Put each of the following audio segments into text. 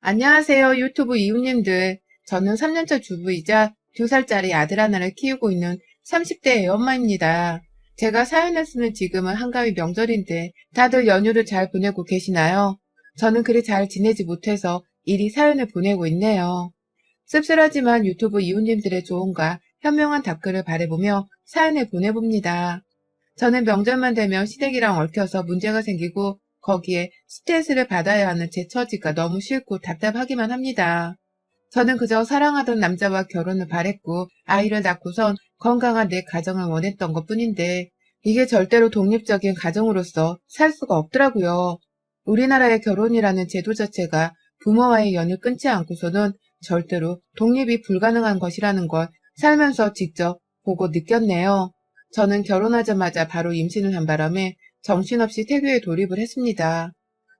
안녕하세요 유튜브 이웃님들. 저는 3년차 주부이자 2살짜리 아들 하나를 키우고 있는 30대 애엄마입니다. 제가 사연을 쓰는 지금은 한가위 명절인데 다들 연휴를 잘 보내고 계시나요? 저는 그리 잘 지내지 못해서 이리 사연을 보내고 있네요. 씁쓸하지만 유튜브 이웃님들의 조언과 현명한 답글을 바라보며 사연을 보내봅니다. 저는 명절만 되면 시댁이랑 얽혀서 문제가 생기고 거기에 스트레스를 받아야 하는 제 처지가 너무 싫고 답답하기만 합니다. 저는 그저 사랑하던 남자와 결혼을 바랬고 아이를 낳고선 건강한 내 가정을 원했던 것 뿐인데 이게 절대로 독립적인 가정으로서 살 수가 없더라고요. 우리나라의 결혼이라는 제도 자체가 부모와의 연을 끊지 않고서는 절대로 독립이 불가능한 것이라는 걸 살면서 직접 보고 느꼈네요. 저는 결혼하자마자 바로 임신을 한 바람에 정신없이 태교에 돌입을 했습니다.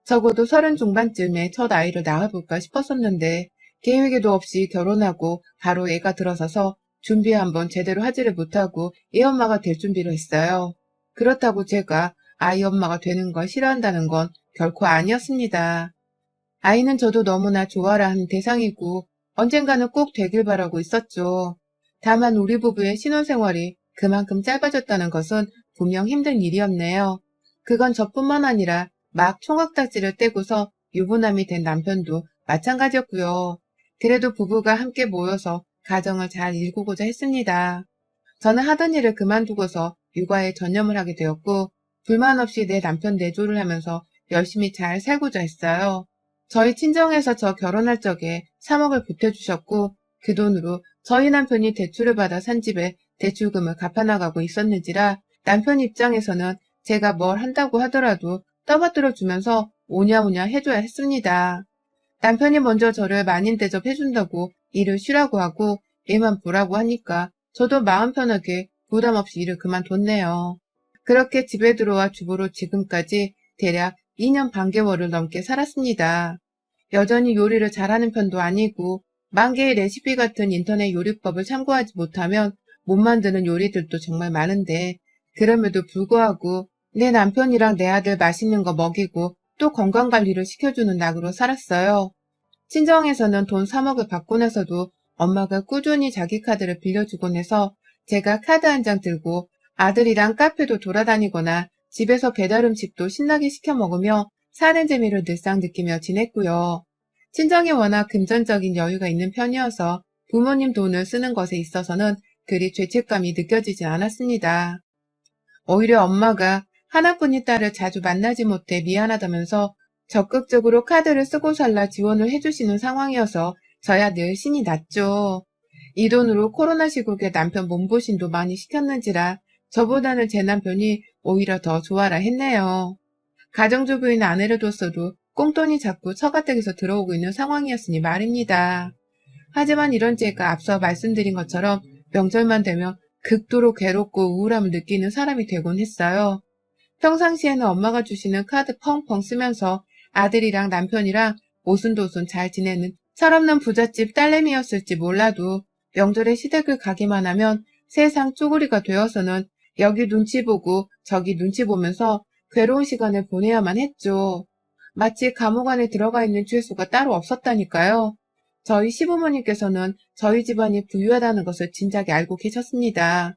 적어도 서른 중반쯤에 첫 아이를 낳아볼까 싶었었는데 계획에도 없이 결혼하고 바로 애가 들어서서 준비 한번 제대로 하지를 못하고 애 엄마가 될 준비를 했어요. 그렇다고 제가 아이 엄마가 되는 걸 싫어한다는 건 결코 아니었습니다. 아이는 저도 너무나 좋아라 하는 대상이고 언젠가는 꼭 되길 바라고 있었죠. 다만 우리 부부의 신혼생활이 그만큼 짧아졌다는 것은 분명 힘든 일이었네요. 그건 저뿐만 아니라 막 총각딱지를 떼고서 유부남이 된 남편도 마찬가지였고요. 그래도 부부가 함께 모여서 가정을 잘 일구고자 했습니다. 저는 하던 일을 그만두고서 육아에 전념을 하게 되었고 불만 없이 내 남편 내조를 하면서 열심히 잘 살고자 했어요. 저희 친정에서 저 결혼할 적에 3억을 보태주셨고 그 돈으로 저희 남편이 대출을 받아 산 집에 대출금을 갚아나가고 있었는지라 남편 입장에서는 제가 뭘 한다고 하더라도 떠받들어 주면서 오냐오냐 해줘야 했습니다. 남편이 먼저 저를 만인 대접해준다고 일을 쉬라고 하고 애만 보라고 하니까 저도 마음 편하게 부담 없이 일을 그만뒀네요. 그렇게 집에 들어와 주부로 지금까지 대략 2년 반개월을 넘게 살았습니다. 여전히 요리를 잘하는 편도 아니고 만 개의 레시피 같은 인터넷 요리법을 참고하지 못하면 못 만드는 요리들도 정말 많은데 그럼에도 불구하고 내 남편이랑 내 아들 맛있는 거 먹이고 또 건강관리를 시켜주는 낙으로 살았어요. 친정에서는 돈 3억을 받고 나서도 엄마가 꾸준히 자기 카드를 빌려주곤 해서 제가 카드 한 장 들고 아들이랑 카페도 돌아다니거나 집에서 배달 음식도 신나게 시켜 먹으며 사는 재미를 늘상 느끼며 지냈고요. 친정이 워낙 금전적인 여유가 있는 편이어서 부모님 돈을 쓰는 것에 있어서는 그리 죄책감이 느껴지지 않았습니다. 오히려 엄마가 하나뿐인 딸을 자주 만나지 못해 미안하다면서 적극적으로 카드를 쓰고 살라 지원을 해주시는 상황이어서 저야 늘 신이 났죠. 이 돈으로 코로나 시국에 남편 몸보신도 많이 시켰는지라 저보다는 제 남편이 오히려 더 좋아라 했네요. 가정주부인 아내를 뒀어도 꽁돈이 자꾸 처가댁에서 들어오고 있는 상황이었으니 말입니다. 하지만 이런 제가 앞서 말씀드린 것처럼 명절만 되면 극도로 괴롭고 우울함을 느끼는 사람이 되곤 했어요. 평상시에는 엄마가 주시는 카드 펑펑 쓰면서 아들이랑 남편이랑 오순도순 잘 지내는 철없는 부잣집 딸내미였을지 몰라도 명절에 시댁을 가기만 하면 세상 쪼그리가 되어서는 여기 눈치 보고 저기 눈치 보면서 괴로운 시간을 보내야만 했죠. 마치 감옥 안에 들어가 있는 죄수가 따로 없었다니까요. 저희 시부모님께서는 저희 집안이 부유하다는 것을 진작에 알고 계셨습니다.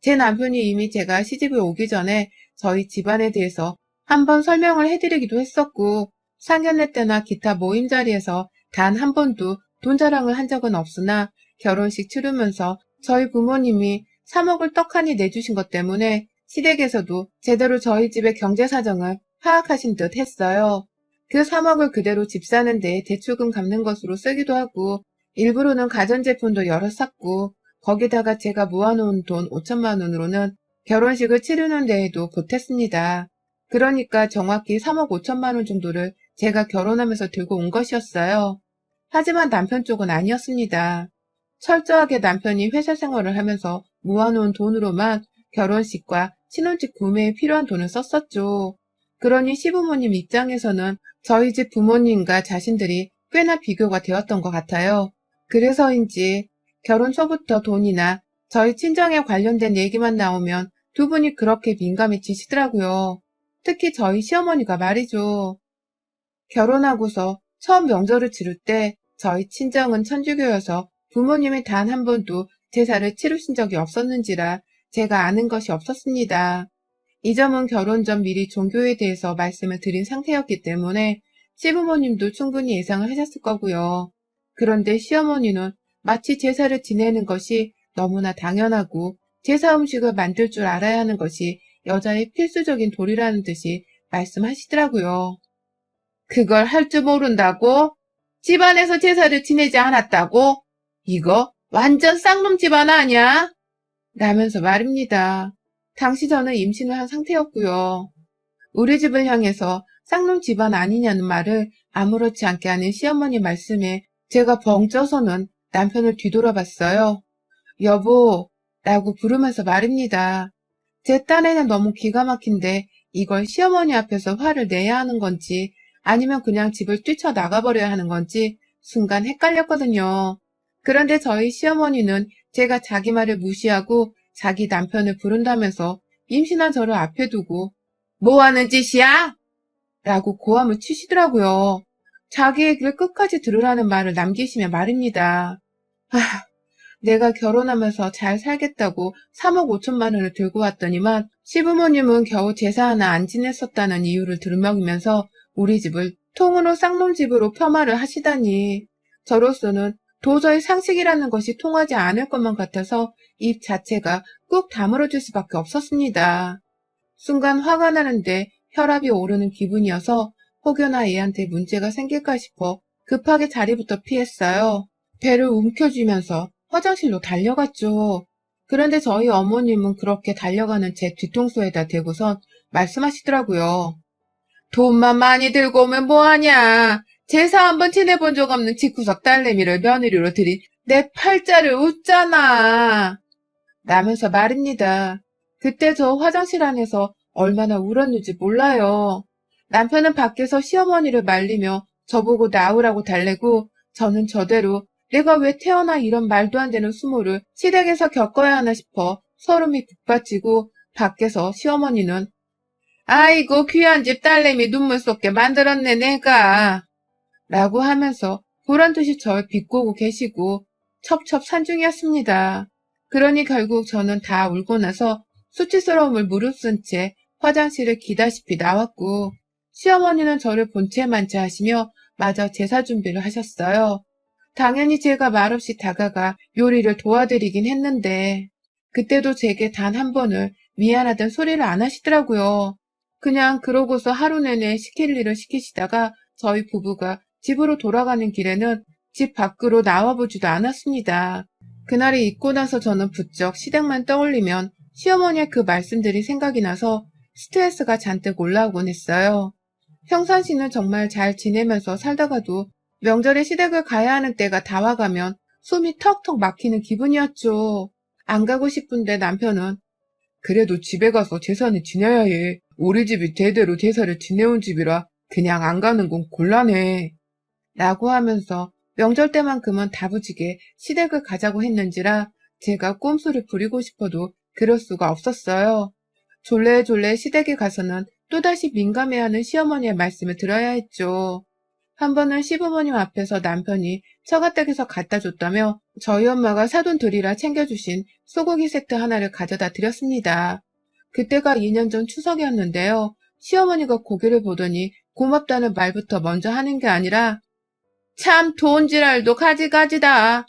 제 남편이 이미 제가 시집을 오기 전에 저희 집안에 대해서 한번 설명을 해드리기도 했었고 상견례 때나 기타 모임 자리에서 단 한 번도 돈 자랑을 한 적은 없으나 결혼식 치르면서 저희 부모님이 3억을 떡하니 내주신 것 때문에 시댁에서도 제대로 저희 집의 경제 사정을 파악하신 듯 했어요. 그 3억을 그대로 집 사는 데 대출금 갚는 것으로 쓰기도 하고 일부러는 가전제품도 여러 샀고 거기다가 제가 모아놓은 돈 5천만 원으로는 결혼식을 치르는 데에도 보탰습니다. 그러니까 정확히 3억 5천만 원 정도를 제가 결혼하면서 들고 온 것이었어요. 하지만 남편 쪽은 아니었습니다. 철저하게 남편이 회사 생활을 하면서 모아놓은 돈으로만 결혼식과 신혼집 구매에 필요한 돈을 썼었죠. 그러니 시부모님 입장에서는 저희 집 부모님과 자신들이 꽤나 비교가 되었던 것 같아요. 그래서인지 결혼 초부터 돈이나 저희 친정에 관련된 얘기만 나오면 두 분이 그렇게 민감해지시더라고요. 특히 저희 시어머니가 말이죠. 결혼하고서 처음 명절을 치를 때 저희 친정은 천주교여서 부모님이 단 한 번도 제사를 치르신 적이 없었는지라 제가 아는 것이 없었습니다. 이 점은 결혼 전 미리 종교에 대해서 말씀을 드린 상태였기 때문에 시부모님도 충분히 예상을 하셨을 거고요. 그런데 시어머니는 마치 제사를 지내는 것이 너무나 당연하고 제사 음식을 만들 줄 알아야 하는 것이 여자의 필수적인 도리라는 듯이 말씀하시더라고요. 그걸 할 줄 모른다고? 집안에서 제사를 지내지 않았다고? 이거 완전 쌍놈 집안 아니야? 라면서 말입니다. 당시 저는 임신을 한 상태였고요. 우리 집을 향해서 쌍놈 집안 아니냐는 말을 아무렇지 않게 하는 시어머니 말씀에 제가 벙 쪄서는 남편을 뒤돌아봤어요. 여보, 라고 부르면서 말입니다. 제 딴에는 너무 기가 막힌데 이걸 시어머니 앞에서 화를 내야 하는 건지 아니면 그냥 집을 뛰쳐나가버려야 하는 건지 순간 헷갈렸거든요. 그런데 저희 시어머니는 제가 자기 말을 무시하고 자기 남편을 부른다면서 임신한 저를 앞에 두고 뭐 하는 짓이야? 라고 고함을 치시더라고요. 자기 얘기를 끝까지 들으라는 말을 남기시며 말입니다. 아, 내가 결혼하면서 잘 살겠다고 3억 5천만 원을 들고 왔더니만 시부모님은 겨우 제사 하나 안 지냈었다는 이유를 들먹이면서 우리 집을 통으로 쌍놈집으로 폄하를 하시다니 저로서는 도저히 상식이라는 것이 통하지 않을 것만 같아서 입 자체가 꾹 다물어질 수밖에 없었습니다. 순간 화가 나는데 혈압이 오르는 기분이어서 혹여나 애한테 문제가 생길까 싶어 급하게 자리부터 피했어요. 배를 움켜쥐면서 화장실로 달려갔죠. 그런데 저희 어머님은 그렇게 달려가는 제 뒤통수에다 대고선 말씀하시더라고요. 돈만 많이 들고 오면 뭐하냐. 제사 한번 지내본 적 없는 집구석 딸내미를 며느리로 들인 내 팔자를 웃잖아. 라면서 말입니다. 그때 저 화장실 안에서 얼마나 울었는지 몰라요. 남편은 밖에서 시어머니를 말리며 저보고 나오라고 달래고 저는 저대로 내가 왜 태어나 이런 말도 안 되는 수모를 시댁에서 겪어야 하나 싶어 소름이 북받치고 밖에서 시어머니는 아이고 귀한 집 딸내미 눈물 쏟게 만들었네 내가 라고 하면서 보란듯이 절 비꼬고 계시고 첩첩 산중이었습니다. 그러니 결국 저는 다 울고 나서 수치스러움을 무릅쓴 채 화장실을 기다시피 나왔고 시어머니는 저를 본체만체 하시며 마저 제사 준비를 하셨어요. 당연히 제가 말없이 다가가 요리를 도와드리긴 했는데 그때도 제게 단 한 번을 미안하던 소리를 안 하시더라고요. 그냥 그러고서 하루 내내 시킬 일을 시키시다가 저희 부부가 집으로 돌아가는 길에는 집 밖으로 나와보지도 않았습니다. 그날이 있고 나서 저는 부쩍 시댁만 떠올리면 시어머니의 그 말씀들이 생각이 나서 스트레스가 잔뜩 올라오곤 했어요. 평상시는 정말 잘 지내면서 살다가도 명절에 시댁을 가야 하는 때가 다 와가면 숨이 턱턱 막히는 기분이었죠. 안 가고 싶은데 남편은 그래도 집에 가서 제사는 지내야 해. 우리 집이 대대로 제사를 지내온 집이라 그냥 안 가는 건 곤란해. 라고 하면서 명절 때만큼은 다부지게 시댁을 가자고 했는지라 제가 꼼수를 부리고 싶어도 그럴 수가 없었어요. 졸래졸래 시댁에 가서는 또다시 민감해하는 시어머니의 말씀을 들어야 했죠. 한 번은 시부모님 앞에서 남편이 처가댁에서 갖다 줬다며 저희 엄마가 사돈 들이라 챙겨주신 소고기 세트 하나를 가져다 드렸습니다. 그때가 2년 전 추석이었는데요. 시어머니가 고개를 보더니 고맙다는 말부터 먼저 하는 게 아니라 참 돈지랄도 가지가지다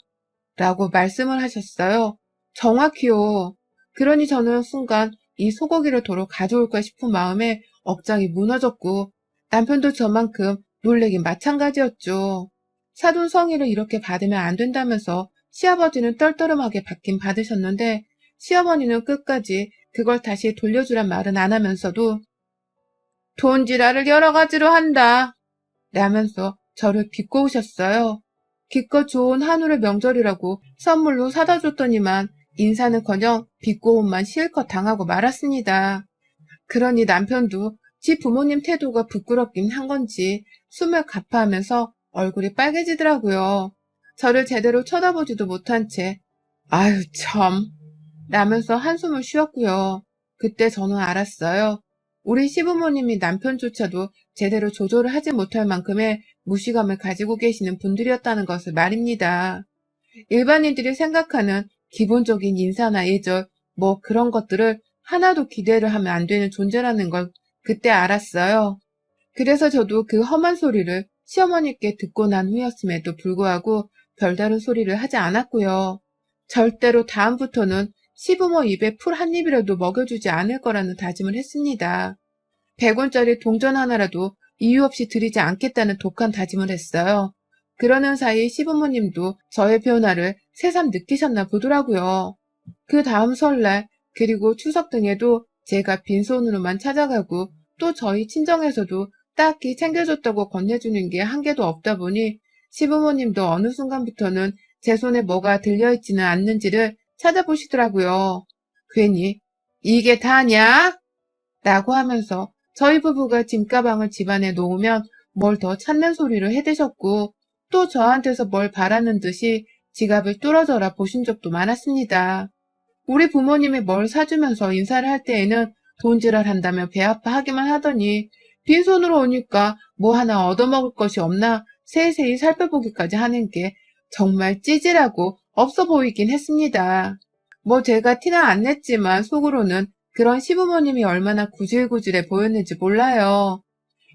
라고 말씀을 하셨어요. 정확히요. 그러니 저는 순간 이 소고기를 도로 가져올까 싶은 마음에 억장이 무너졌고 남편도 저만큼 놀래긴 마찬가지였죠. 사돈 성의를 이렇게 받으면 안 된다면서 시아버지는 떨떠름하게 받긴 받으셨는데 시어머니는 끝까지 그걸 다시 돌려주란 말은 안 하면서도 돈지랄을 여러 가지로 한다 라면서 저를 비꼬우셨어요. 기껏 좋은 한우를 명절이라고 선물로 사다 줬더니만 인사는커녕 비꼬음만 실컷 당하고 말았습니다. 그러니 남편도 지 부모님 태도가 부끄럽긴 한 건지 숨을 가파하면서 얼굴이 빨개지더라고요. 저를 제대로 쳐다보지도 못한 채 아유 참 라면서 한숨을 쉬었고요. 그때 저는 알았어요. 우리 시부모님이 남편조차도 제대로 조절을 하지 못할 만큼의 무시감을 가지고 계시는 분들이었다는 것을 말입니다. 일반인들이 생각하는 기본적인 인사나 예절, 뭐 그런 것들을 하나도 기대를 하면 안 되는 존재라는 걸 그때 알았어요. 그래서 저도 그 험한 소리를 시어머니께 듣고 난 후였음에도 불구하고 별다른 소리를 하지 않았고요. 절대로 다음부터는 시부모 입에 풀 한 입이라도 먹여주지 않을 거라는 다짐을 했습니다. 100원짜리 동전 하나라도 이유 없이 드리지 않겠다는 독한 다짐을 했어요. 그러는 사이 시부모님도 저의 변화를 새삼 느끼셨나 보더라고요. 그 다음 설날 그리고 추석 등에도 제가 빈손으로만 찾아가고 또 저희 친정에서도 딱히 챙겨줬다고 건네주는 게 한 개도 없다 보니 시부모님도 어느 순간부터는 제 손에 뭐가 들려있지는 않는지를 찾아보시더라고요. 괜히 이게 다냐? 라고 하면서 저희 부부가 짐가방을 집안에 놓으면 뭘 더 찾는 소리를 해대셨고 또 저한테서 뭘 바라는 듯이 지갑을 뚫어져라 보신 적도 많았습니다. 우리 부모님이 뭘 사주면서 인사를 할 때에는 돈지랄 한다며 배 아파하기만 하더니 빈손으로 오니까 뭐 하나 얻어먹을 것이 없나 세세히 살펴보기까지 하는 게 정말 찌질하고 없어 보이긴 했습니다. 뭐 제가 티는 안 냈지만 속으로는 그런 시부모님이 얼마나 구질구질해 보였는지 몰라요.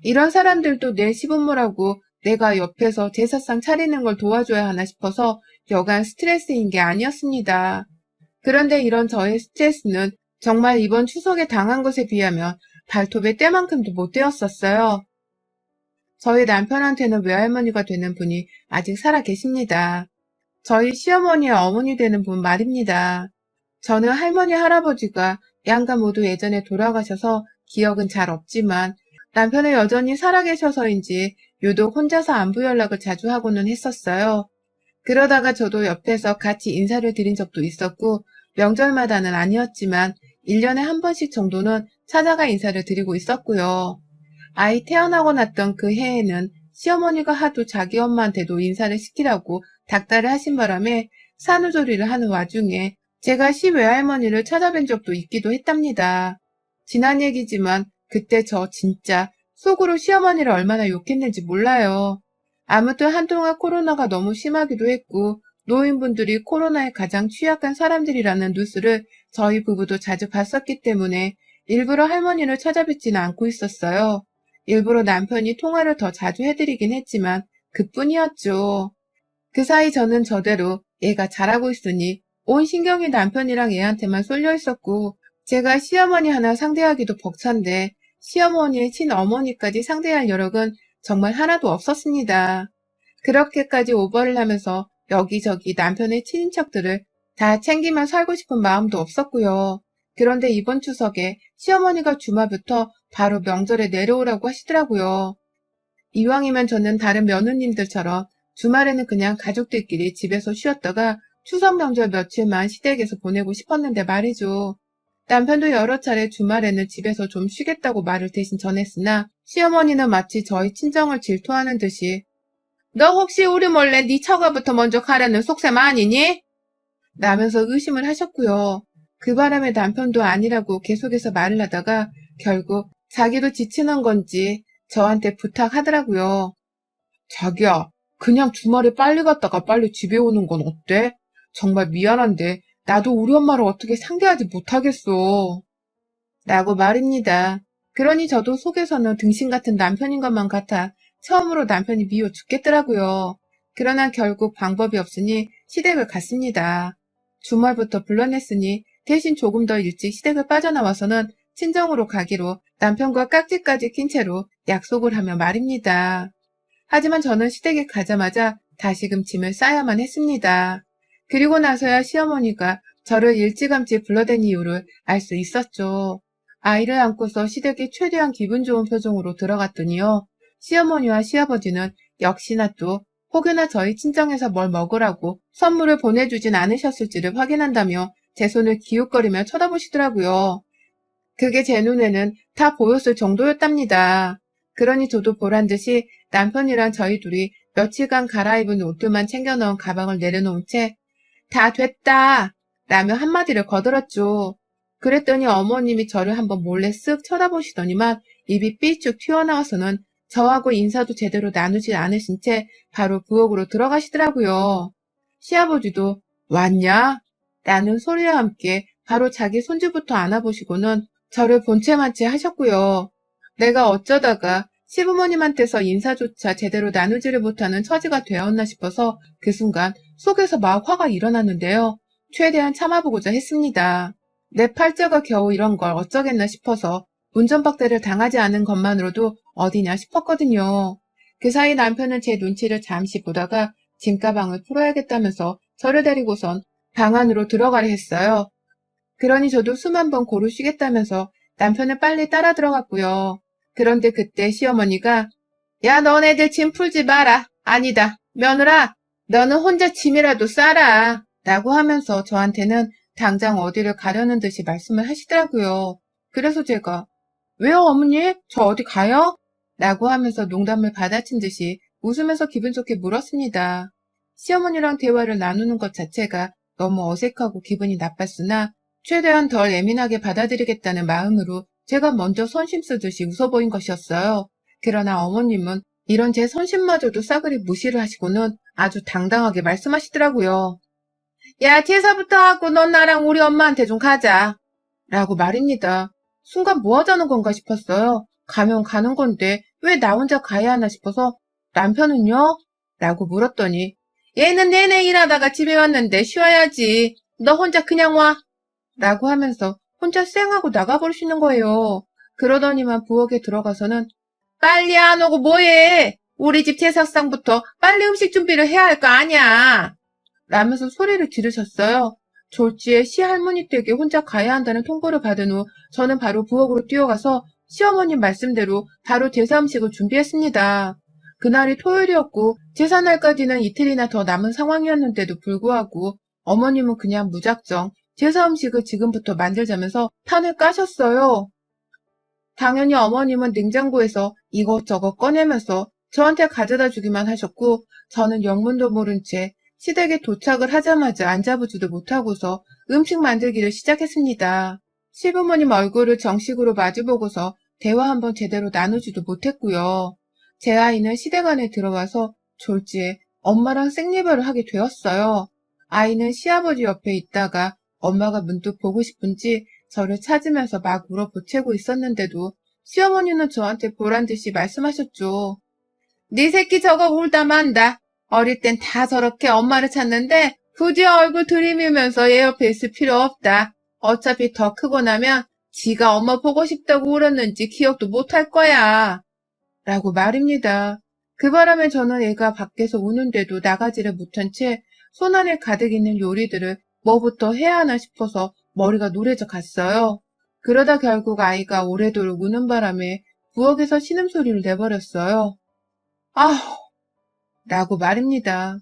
이런 사람들도 내 시부모라고 내가 옆에서 제사상 차리는 걸 도와줘야 하나 싶어서 여간 스트레스인 게 아니었습니다. 그런데 이런 저의 스트레스는 정말 이번 추석에 당한 것에 비하면 발톱의 때만큼도 못 되었었어요. 저희 남편한테는 외할머니가 되는 분이 아직 살아 계십니다. 저희 시어머니의 어머니 되는 분 말입니다. 저는 할머니, 할아버지가 양가 모두 예전에 돌아가셔서 기억은 잘 없지만 남편은 여전히 살아계셔서인지 유독 혼자서 안부 연락을 자주 하고는 했었어요. 그러다가 저도 옆에서 같이 인사를 드린 적도 있었고 명절마다는 아니었지만 1년에 한 번씩 정도는 찾아가 인사를 드리고 있었고요. 아이 태어나고 났던 그 해에는 시어머니가 하도 자기 엄마한테도 인사를 시키라고 닥달을 하신 바람에 산후조리를 하는 와중에 제가 시외할머니를 찾아뵌 적도 있기도 했답니다. 지난 얘기지만 그때 저 진짜 속으로 시어머니를 얼마나 욕했는지 몰라요. 아무튼 한동안 코로나가 너무 심하기도 했고 노인분들이 코로나에 가장 취약한 사람들이라는 뉴스를 저희 부부도 자주 봤었기 때문에 일부러 할머니를 찾아뵙지는 않고 있었어요. 일부러 남편이 통화를 더 자주 해드리긴 했지만 그뿐이었죠. 그 사이 저는 저대로 얘가 잘하고 있으니 온 신경이 남편이랑 얘한테만 쏠려 있었고 제가 시어머니 하나 상대하기도 벅찬데 시어머니의 친어머니까지 상대할 여력은 정말 하나도 없었습니다. 그렇게까지 오버를 하면서 여기저기 남편의 친인척들을 다 챙기며 살고 싶은 마음도 없었고요. 그런데 이번 추석에 시어머니가 주말부터 바로 명절에 내려오라고 하시더라고요. 이왕이면 저는 다른 며느님들처럼 주말에는 그냥 가족들끼리 집에서 쉬었다가 추석 명절 며칠만 시댁에서 보내고 싶었는데 말이죠. 남편도 여러 차례 주말에는 집에서 좀 쉬겠다고 말을 대신 전했으나 시어머니는 마치 저희 친정을 질투하는 듯이 너 혹시 우리 몰래 네 처가부터 먼저 가려는 속셈 아니니? 라면서 의심을 하셨고요. 그 바람에 남편도 아니라고 계속해서 말을 하다가 결국 자기도 지치는 건지 저한테 부탁하더라고요. 자기야, 그냥 주말에 빨리 갔다가 빨리 집에 오는 건 어때? 정말 미안한데 나도 우리 엄마를 어떻게 상대하지 못하겠어. 라고 말입니다. 그러니 저도 속에서는 등신 같은 남편인 것만 같아 처음으로 남편이 미워 죽겠더라고요. 그러나 결국 방법이 없으니 시댁을 갔습니다. 주말부터 불러냈으니 대신 조금 더 일찍 시댁을 빠져나와서는 친정으로 가기로 남편과 깍지까지 낀 채로 약속을 하며 말입니다. 하지만 저는 시댁에 가자마자 다시금 짐을 싸야만 했습니다. 그리고 나서야 시어머니가 저를 일찌감치 불러댄 이유를 알 수 있었죠. 아이를 안고서 시댁에 최대한 기분 좋은 표정으로 들어갔더니요. 시어머니와 시아버지는 역시나 또 혹여나 저희 친정에서 뭘 먹으라고 선물을 보내주진 않으셨을지를 확인한다며 제 손을 기웃거리며 쳐다보시더라고요. 그게 제 눈에는 다 보였을 정도였답니다. 그러니 저도 보란 듯이 남편이랑 저희 둘이 며칠간 갈아입은 옷들만 챙겨 넣은 가방을 내려놓은 채 다 됐다! 라며 한마디를 거들었죠. 그랬더니 어머님이 저를 한번 몰래 쓱 쳐다보시더니만 입이 삐쭉 튀어나와서는 저하고 인사도 제대로 나누지 않으신 채 바로 부엌으로 들어가시더라고요. 시아버지도 왔냐? 라는 소리와 함께 바로 자기 손주부터 안아보시고는 저를 본체만 채 하셨고요. 내가 어쩌다가 시부모님한테서 인사조차 제대로 나누지를 못하는 처지가 되었나 싶어서 그 순간 속에서 막 화가 일어났는데요. 최대한 참아보고자 했습니다. 내 팔자가 겨우 이런 걸 어쩌겠나 싶어서 운전박대를 당하지 않은 것만으로도 어디냐 싶었거든요. 그 사이 남편은 제 눈치를 잠시 보다가 짐가방을 풀어야겠다면서 저를 데리고선 방 안으로 들어가려 했어요. 그러니 저도 숨한번 고루 쉬겠다면서 남편을 빨리 따라 들어갔고요. 그런데 그때 시어머니가 야 너네들 짐 풀지 마라. 아니다. 며느라 너는 혼자 짐이라도 싸라. 라고 하면서 저한테는 당장 어디를 가려는 듯이 말씀을 하시더라고요. 그래서 제가 왜요 어머니? 저 어디 가요? 라고 하면서 농담을 받아친 듯이 웃으면서 기분 좋게 물었습니다. 시어머니랑 대화를 나누는 것 자체가 너무 어색하고 기분이 나빴으나 최대한 덜 예민하게 받아들이겠다는 마음으로 제가 먼저 선심 쓰듯이 웃어 보인 것이었어요. 그러나 어머님은 이런 제 선심마저도 싸그리 무시를 하시고는 아주 당당하게 말씀하시더라고요. 야, 제사부터 하고 넌 나랑 우리 엄마한테 좀 가자. 라고 말입니다. 순간 뭐 하자는 건가 싶었어요. 가면 가는 건데 왜 나 혼자 가야 하나 싶어서 남편은요? 라고 물었더니 얘는 내내 일하다가 집에 왔는데 쉬어야지. 너 혼자 그냥 와. 라고 하면서 혼자 쌩하고 나가버리시는 거예요. 그러더니만 부엌에 들어가서는 빨리 안 오고 뭐해. 우리 집 제사상부터 빨리 음식 준비를 해야 할 거 아니야. 라면서 소리를 지르셨어요. 졸지에 시할머니 댁에 혼자 가야 한다는 통보를 받은 후 저는 바로 부엌으로 뛰어가서 시어머님 말씀대로 바로 제사 음식을 준비했습니다. 그날이 토요일이었고 제사날까지는 이틀이나 더 남은 상황이었는데도 불구하고 어머님은 그냥 무작정 제사 음식을 지금부터 만들자면서 판을 까셨어요. 당연히 어머님은 냉장고에서 이것저것 꺼내면서 저한테 가져다 주기만 하셨고 저는 영문도 모른 채 시댁에 도착을 하자마자 앉아보지도 못하고서 음식 만들기를 시작했습니다. 시부모님 얼굴을 정식으로 마주보고서 대화 한번 제대로 나누지도 못했고요. 제 아이는 시댁 안에 들어와서 졸지에 엄마랑 생리별을 하게 되었어요. 아이는 시아버지 옆에 있다가 엄마가 문득 보고 싶은지 저를 찾으면서 막 울어보채고 있었는데도 시어머니는 저한테 보란 듯이 말씀하셨죠. 네 새끼 저거 울다 만다. 어릴 땐 다 저렇게 엄마를 찾는데 굳이 얼굴 들이밀면서 얘 옆에 있을 필요 없다. 어차피 더 크고 나면 지가 엄마 보고 싶다고 울었는지 기억도 못할 거야. 라고 말입니다. 그 바람에 저는 애가 밖에서 우는데도 나가지를 못한 채 손안에 가득 있는 요리들을 뭐부터 해야 하나 싶어서 머리가 노래져 갔어요. 그러다 결국 아이가 오래도록 우는 바람에 부엌에서 신음소리를 내버렸어요. 아휴, 라고 말입니다.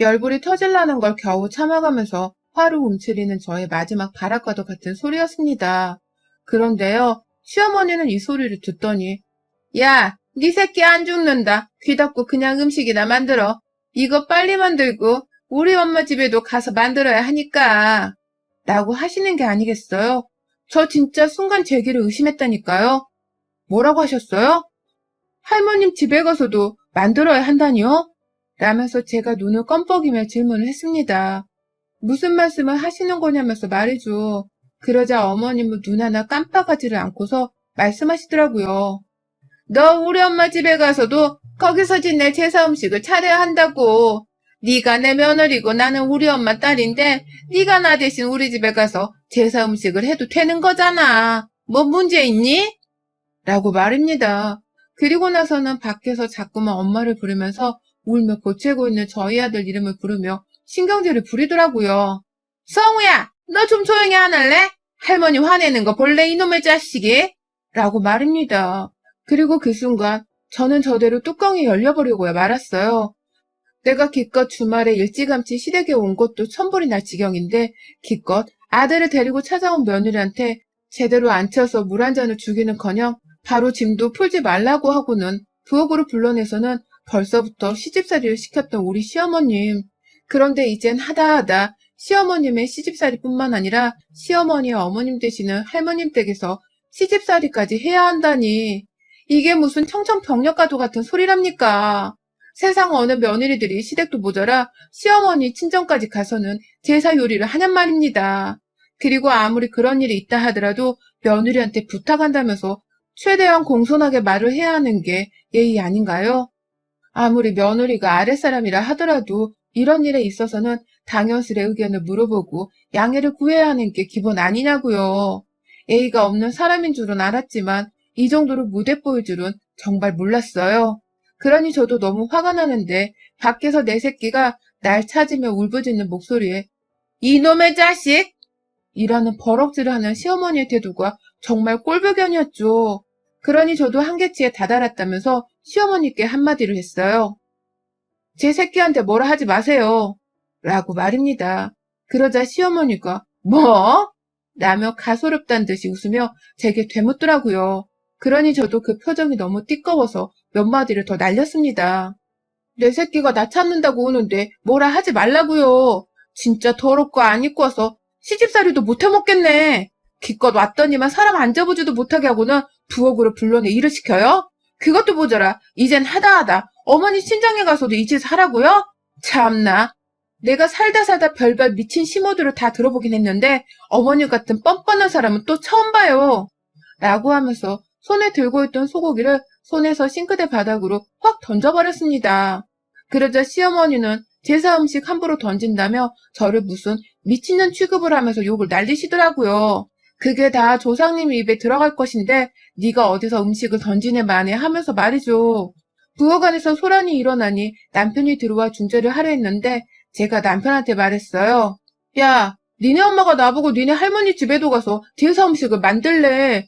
열불이 터질라는 걸 겨우 참아가면서 화로 움츠리는 저의 마지막 바람과도 같은 소리였습니다. 그런데요, 시어머니는 이 소리를 듣더니 야, 네 새끼 안 죽는다. 귀 닫고 그냥 음식이나 만들어. 이거 빨리 만들고 우리 엄마 집에도 가서 만들어야 하니까. 라고 하시는 게 아니겠어요? 저 진짜 순간 제기를 의심했다니까요. 뭐라고 하셨어요? 할머님 집에 가서도 만들어야 한다니요? 라면서 제가 눈을 껌뻑이며 질문을 했습니다. 무슨 말씀을 하시는 거냐면서 말이죠. 그러자 어머님은 눈 하나 깜빡하지를 않고서 말씀하시더라고요. 너 우리 엄마 집에 가서도 거기서 지낼 제사 음식을 차려야 한다고. 네가 내 며느리고 나는 우리 엄마 딸인데 네가 나 대신 우리 집에 가서 제사 음식을 해도 되는 거잖아. 뭐 문제 있니? 라고 말입니다. 그리고 나서는 밖에서 자꾸만 엄마를 부르면서 울며 보채고 있는 저희 아들 이름을 부르며 신경질을 부리더라고요. 성우야, 너 좀 조용히 안 할래? 할머니 화내는 거 볼래 이놈의 자식이? 라고 말입니다. 그리고 그 순간 저는 저대로 뚜껑이 열려버리고 말았어요. 내가 기껏 주말에 일찌감치 시댁에 온 것도 천불이 날 지경인데 기껏 아들을 데리고 찾아온 며느리한테 제대로 앉혀서 물 한 잔을 주기는커녕 바로 짐도 풀지 말라고 하고는 부엌으로 불러내서는 벌써부터 시집살이를 시켰던 우리 시어머님. 그런데 이젠 하다하다 시어머님의 시집살이뿐만 아니라 시어머니와 어머님 되시는 할머님 댁에서 시집살이까지 해야 한다니. 이게 무슨 청청병력과도 같은 소리랍니까? 세상 어느 며느리들이 시댁도 모자라 시어머니 친정까지 가서는 제사 요리를 하냔 말입니다. 그리고 아무리 그런 일이 있다 하더라도 며느리한테 부탁한다면서 최대한 공손하게 말을 해야 하는 게 예의 아닌가요? 아무리 며느리가 아랫사람이라 하더라도 이런 일에 있어서는 당연스레 의견을 물어보고 양해를 구해야 하는 게 기본 아니냐고요. 예의가 없는 사람인 줄은 알았지만 이 정도로 무대 보일 줄은 정말 몰랐어요. 그러니 저도 너무 화가 나는데 밖에서 내 새끼가 날 찾으며 울부짖는 목소리에 이놈의 자식! 이라는 버럭질을 하는 시어머니의 태도가 정말 꼴불견이었죠. 그러니 저도 한계치에 다다랐다면서 시어머니께 한마디를 했어요. 제 새끼한테 뭐라 하지 마세요. 라고 말입니다. 그러자 시어머니가 뭐? 라며 가소롭단 듯이 웃으며 제게 되묻더라고요. 그러니 저도 그 표정이 너무 띠꺼워서 몇 마디를 더 날렸습니다. 내 새끼가 나 찾는다고 오는데 뭐라 하지 말라고요. 진짜 더럽고 안 입고 와서 시집살이도 못 해 먹겠네. 기껏 왔더니만 사람 앉아보지도 못하게 하고는 부엌으로 불러내 일을 시켜요? 그것도 모자라. 이젠 하다하다. 어머니 친정에 가서도 이 짓을 하라고요? 참나. 내가 살다 살다 별별 미친 시모들을 다 들어보긴 했는데 어머니 같은 뻔뻔한 사람은 또 처음 봐요. 라고 하면서 손에 들고 있던 소고기를 손에서 싱크대 바닥으로 확 던져버렸습니다. 그러자 시어머니는 제사 음식 함부로 던진다며 저를 무슨 미친년 취급을 하면서 욕을 날리시더라고요. 그게 다 조상님 입에 들어갈 것인데 네가 어디서 음식을 던지네 마네 하면서 말이죠. 부엌 안에서 소란이 일어나니 남편이 들어와 중재를 하려 했는데 제가 남편한테 말했어요. 야, 니네 엄마가 나보고 니네 할머니 집에도 가서 제사 음식을 만들래.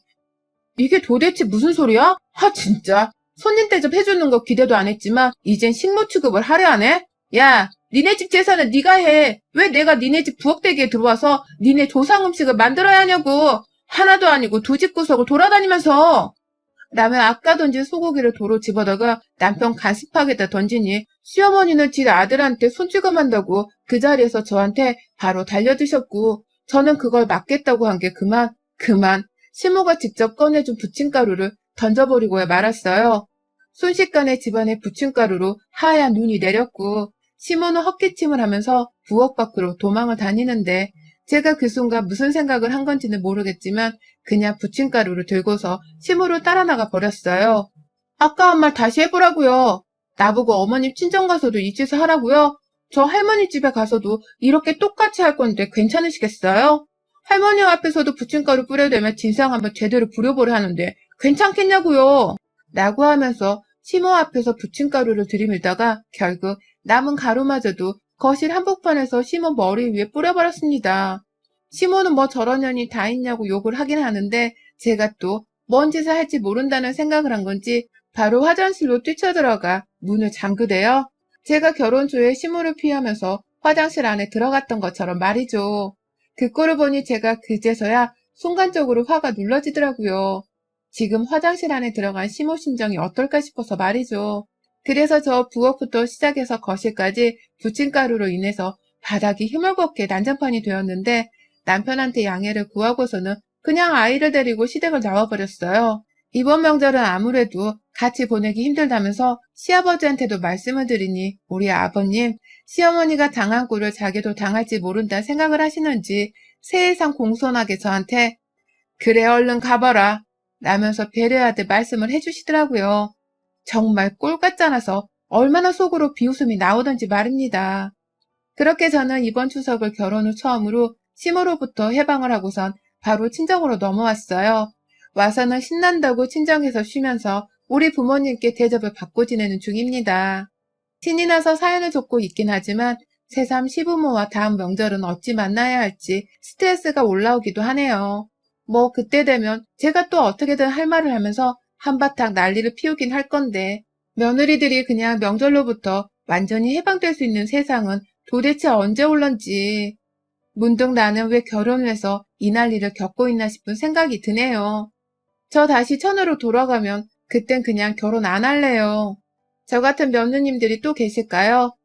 이게 도대체 무슨 소리야? 하 진짜. 손님 대접 해주는 거 기대도 안 했지만 이젠 식모 취급을 하려 하네? 야, 니네 집 제사는 네가 해. 왜 내가 니네 집 부엌대기에 들어와서 니네 조상 음식을 만들어야 하냐고. 하나도 아니고 두 집 구석을 돌아다니면서. 라며 아까 던진 소고기를 도로 집어다가 남편 간습하게다 던지니 시어머니는 지 아들한테 손찌검한다고 그 자리에서 저한테 바로 달려드셨고 저는 그걸 막겠다고 한 게 그만 그만 시모가 직접 꺼내준 부침가루를 던져버리고야 말았어요. 순식간에 집안에 부침가루로 하얀 눈이 내렸고 시모는 헛기침을 하면서 부엌 밖으로 도망을 다니는데 제가 그 순간 무슨 생각을 한 건지는 모르겠지만 그냥 부침가루를 들고서 시모를 따라 나가 버렸어요. 아까 한 말 다시 해보라고요. 나보고 어머님 친정 가서도 이 짓을 하라고요? 저 할머니 집에 가서도 이렇게 똑같이 할 건데 괜찮으시겠어요? 할머니 앞에서도 부침가루 뿌려대면 진상 한번 제대로 부려보려 하는데 괜찮겠냐고요? 라고 하면서 시모 앞에서 부침가루를 들이밀다가 결국 남은 가루마저도 거실 한복판에서 시모 머리 위에 뿌려버렸습니다. 시모는 뭐 저런 년이 다 있냐고 욕을 하긴 하는데 제가 또 뭔 짓을 할지 모른다는 생각을 한 건지 바로 화장실로 뛰쳐들어가 문을 잠그대요. 제가 결혼 초에 시모를 피하면서 화장실 안에 들어갔던 것처럼 말이죠. 그 꼴을 보니 제가 그제서야 순간적으로 화가 눌러지더라고요. 지금 화장실 안에 들어간 시모 심정이 어떨까 싶어서 말이죠. 그래서 저 부엌부터 시작해서 거실까지 부침가루로 인해서 바닥이 힘을겁게 난장판이 되었는데 남편한테 양해를 구하고서는 그냥 아이를 데리고 시댁을 나와버렸어요. 이번 명절은 아무래도 같이 보내기 힘들다면서 시아버지한테도 말씀을 드리니 우리 아버님, 시어머니가 당한 꼴을 자기도 당할지 모른다 생각을 하시는지 세상 공손하게 저한테 그래 얼른 가봐라 라면서 배려하듯 말씀을 해주시더라고요. 정말 꼴 같잖아서 얼마나 속으로 비웃음이 나오던지 말입니다. 그렇게 저는 이번 추석을 결혼 후 처음으로 시모로부터 해방을 하고선 바로 친정으로 넘어왔어요. 와서는 신난다고 친정에서 쉬면서 우리 부모님께 대접을 받고 지내는 중입니다. 신이 나서 사연을 적고 있긴 하지만 새삼 시부모와 다음 명절은 어찌 만나야 할지 스트레스가 올라오기도 하네요. 뭐 그때 되면 제가 또 어떻게든 할 말을 하면서 한바탕 난리를 피우긴 할 건데 며느리들이 그냥 명절로부터 완전히 해방될 수 있는 세상은 도대체 언제 올런지 문득 나는 왜 결혼을 해서 이 난리를 겪고 있나 싶은 생각이 드네요. 저 다시 천으로 돌아가면 그땐 그냥 결혼 안 할래요. 저 같은 며느님들이 또 계실까요?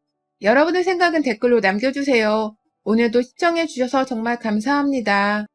여러분의 생각은 댓글로 남겨주세요. 오늘도 시청해주셔서 정말 감사합니다.